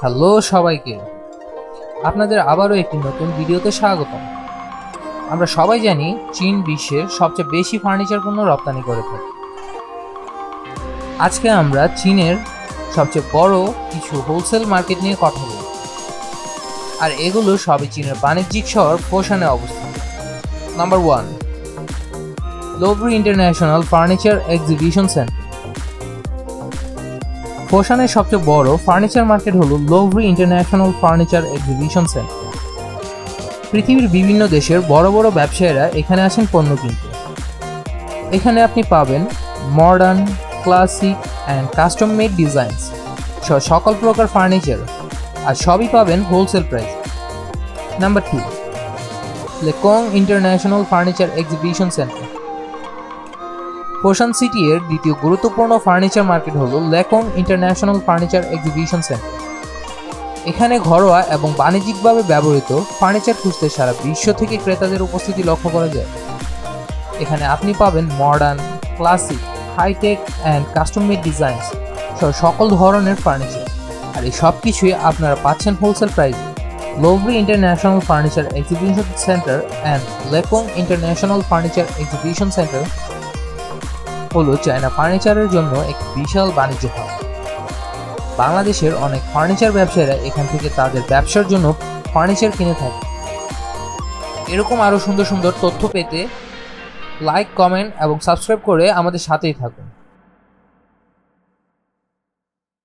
Hello সবাইকে। আপনাদের আবারও একটি নতুন ভিডিওতে স্বাগতম। আমরা সবাই জানি চীন বিশ্বের সবচেয়ে বেশি ফার্নিচার পণ্য রপ্তানি করে থাকে। আজকে আমরা চীনের সবচেয়ে বড় কিছু হোলসেল মার্কেট নিয়ে কথা বলব। আর এগুলো সবই চীনের বাণিজ্যিক শহর ফোশানে অবস্থিত। Number one Louvre international furniture exhibition centre ফোশানের সবচেয়ে বড় ফার্নিচার মার্কেট হলো Louvre international furniture exhibition centre. পৃথিবীর বিভিন্ন দেশের বড় বড় ব্যবসায়ীরা এখানে আসেন পণ্য কিনতে। এখানে আপনি পাবেন modern classic and custom made designs সকল প্রকার ফার্নিচার, আর সবই পাবেন wholesale price number two Lecong international furniture exhibition centre. Foshan city এর দ্বিতীয় গুরুত্বপূর্ণ ফার্নিচার মার্কেট হলো Lecong international furniture exhibition centre এখানে ঘরোয়া এবং বাণিজ্যিকভাবে ব্যবহৃত ফার্নিচার খুঁজতে সারা বিশ্ব থেকে ক্রেতাদের উপস্থিতি লক্ষ্য করা যায়। এখানে আপনি পাবেন modern classic hi-tech and custom made designs সহ সকল ধরনের ফার্নিচার আর এই সব কিছুই আপনারা পাচ্ছেন হোলসেল প্রাইসে Louvre international furniture exhibition centre and Lecong international furniture exhibition centre হলো চায়না ফার্নিচারের জন্য এক বিশাল বাণিজ্য হল বাংলাদেশের অনেক ফার্নিচার ব্যবসায়ীরা এখান থেকে তাদের ব্যবসার জন্য ফার্নিচার কিনে থাকে। এরকম আরও সুন্দর সুন্দর তথ্য পেতে লাইক কমেন্ট এবং সাবস্ক্রাইব করে আমাদের সাথেই থাকুন।